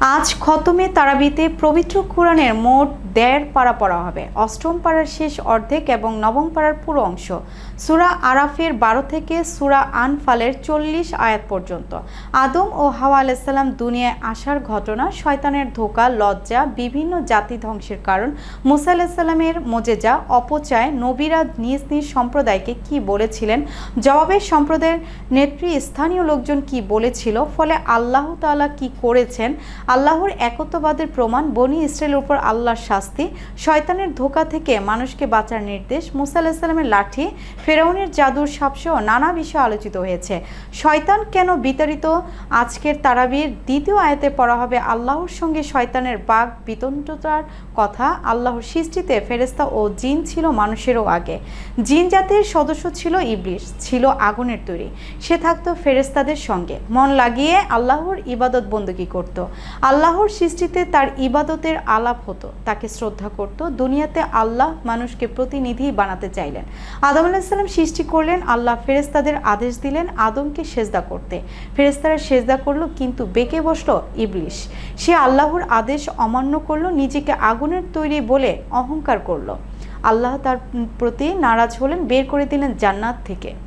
আজ খতমে তারাবিতে পবিত্র কোরআনের মোট দেড় পাড়া পড়া হবে। অষ্টম পাড়ার শেষ অর্ধেক এবং নবম পাড়ার পুরো অংশ। সুরা আরাফের বারো থেকে সুরা আনফালের চল্লিশ আয়াত পর্যন্ত। আদম ও হাওয়া আলাইসাল্লাম দুনিয়ায় আসার ঘটনা, শয়তানের ধোকা, লজ্জা, বিভিন্ন জাতি ধ্বংসের কারণ, মুসা আলাহিসাল্লামের মোজেজা, অপচয়, নবীরা নিজ নিজ সম্প্রদায়কে কি বলেছিলেন জবাবে সম্প্রদায়ের নেত্রী স্থানীয় লোকজন কি বলেছিল, ফলে আল্লাহ তাআলা কি করেছেন আল্লাহর একত্ববাদের প্রমাণ বনি ইসরায়েলের উপর আল্লাহর শাস্তি, শয়তানের ধোকা থেকে মানুষকে বাঁচার নির্দেশ, মুসা আলাহিসাল্লামের লাঠি, ফেরাউনের জাদুর সাপসহ নানা বিষয় আলোচিত হয়েছে। শয়তান কেন বিতাড়িত? আজকের তারাবির দ্বিতীয় আয়াতে পড়া হবে আল্লাহর সঙ্গে শয়তানের বাঘ বিতন্ত্রতার কথা। আল্লাহর সৃষ্টিতে ফেরেস্তা ও জিন ছিল মানুষেরও আগে। জিন জাতির সদস্য ছিল ইবলিশ, ছিল আগুনের তৈরি। সে থাকতো ফেরেস্তাদের সঙ্গে। মন লাগিয়ে আল্লাহর ইবাদত বন্দুকি করত। আল্লাহর সৃষ্টিতে তার ইবাদতের আলাপ হতো। তাকে শ্রদ্ধা করত। দুনিয়াতে আল্লাহ মানুষকে প্রতিনিধি বানাতে চাইলেন। আদম আলাহিসাল্লাম সৃষ্টি করলেন, আল্লাহ ফেরেস্তাদের আদেশ দিলেন আদমকে সেজদা করতে। ফেরেস্তারা সেজদা করল, কিন্তু বেঁকে বসল ইবলিশ। সে আল্লাহর আদেশ অমান্য করল, নিজেকে আগুনের তৈরি বলে অহংকার করল। আল্লাহ তার প্রতি নারাজ হলেন, বের করে দিলেন জান্নাত থেকে।